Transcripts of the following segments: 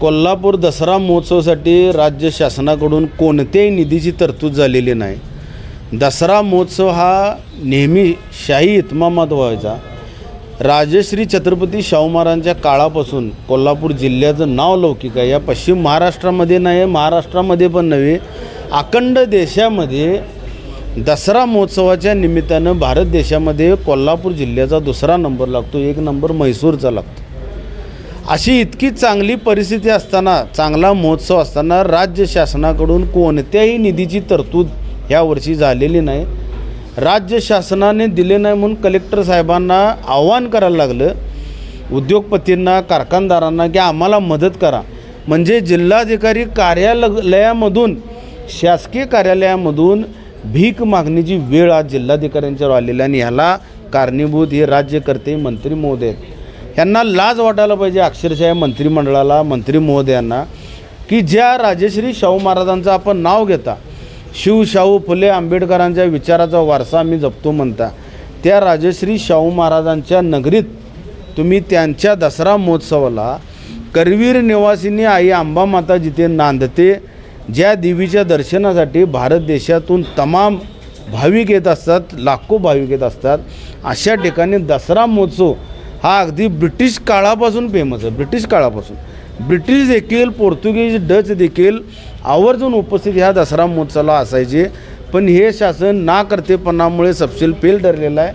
कोल्हापूर दसरा महोत्सवासाठी राज्य शासनाकडून कोणत्याही निधीची तरतूद झालेली नाही. दसरा महोत्सव हा नेहमी शाही इतमामात व्हायचा. राजश्री छत्रपती शाहू महाराजांच्या काळापासून कोल्हापूर जिल्ह्याचं नाव लौकिक आहे. या पश्चिम महाराष्ट्रामध्ये नाही महाराष्ट्रामध्ये पण नव्हे अखंड देशामध्ये दसरा महोत्सवाच्या निमित्तानं भारत देशामध्ये कोल्हापूर जिल्ह्याचा दुसरा नंबर लागतो. एक नंबर म्हैसूरचा लागतो. अशी इतकी चांगली परिस्थिती असताना चांगला महोत्सव असताना राज्य शासनाकडून कोणत्याही निधीची तरतूद ह्या वर्षी झालेली नाही. राज्य शासनाने दिले नाही म्हणून कलेक्टर साहेबांना आव्हान करायला लागलं. उद्योगपतींना कारखानदारांना की आम्हाला मदत करा. म्हणजे जिल्हाधिकारी कार्यालयामधून शासकीय कार्यालयामधून भीक मागणीची वेळ आज जिल्हाधिकाऱ्यांच्यावर आलेली आणि ह्याला कारणीभूत हे राज्यकर्ते मंत्री महोदय ह्यांना लाज वाटायला पाहिजे अक्षरशः या मंत्रिमंडळाला मंत्री महोदयांना की ज्या राजश्री शाहू महाराजांचं आपण नाव घेता शिव शाहू फुले आंबेडकरांच्या विचाराचा वारसा आम्ही जपतो म्हणता त्या राजश्री शाहू महाराजांच्या नगरीत तुम्ही त्यांच्या दसरा महोत्सवाला करवीर निवासिनी आई आंबामाता जिथे नांदते ज्या देवीच्या दर्शनासाठी भारत देशातून तमाम भाविक येत असतात लाखो भाविक येत असतात अशा ठिकाणी दसरा महोत्सव हा अगदी ब्रिटिश काळापासून फेमस आहे ब्रिटिश काळापासून. ब्रिटिश देखील पोर्तुगीज डच देखील आवर्जून उपस्थित ह्या दसरा महोत्सवाला असायचे. पण हे शासन ना करतेपणामुळे सपशील फेल ठरलेलं आहे.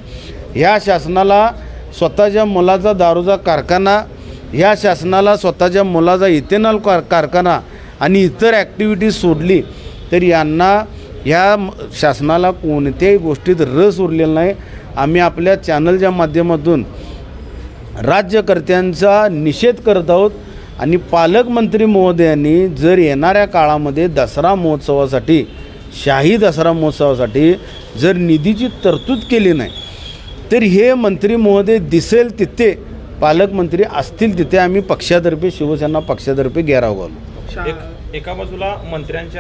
ह्या शासनाला स्वतःच्या मुलाचा दारूचा कारखाना ह्या शासनाला स्वतःच्या मुलाचा इथेनॉल कार कारखाना आणि इतर ॲक्टिव्हिटीज सोडली तर यांना ह्या शासनाला कोणत्याही गोष्टीत रस उरलेला नाही. आम्ही आपल्या चॅनलच्या माध्यमातून राज्यकर्त्यांचा निषेध करत आहोत. आणि पालकमंत्री महोदयांनी जर येणाऱ्या काळामध्ये दसरा महोत्सवासाठी शाही दसरा महोत्सवासाठी जर निधीची तरतूद केली नाही तर हे मंत्री महोदय दिसेल तिथे पालकमंत्री असतील तिथे आम्ही पक्षातर्फे शिवसेना पक्षातर्फे घेराव घालू. एक एका बाजूला मंत्र्यांच्या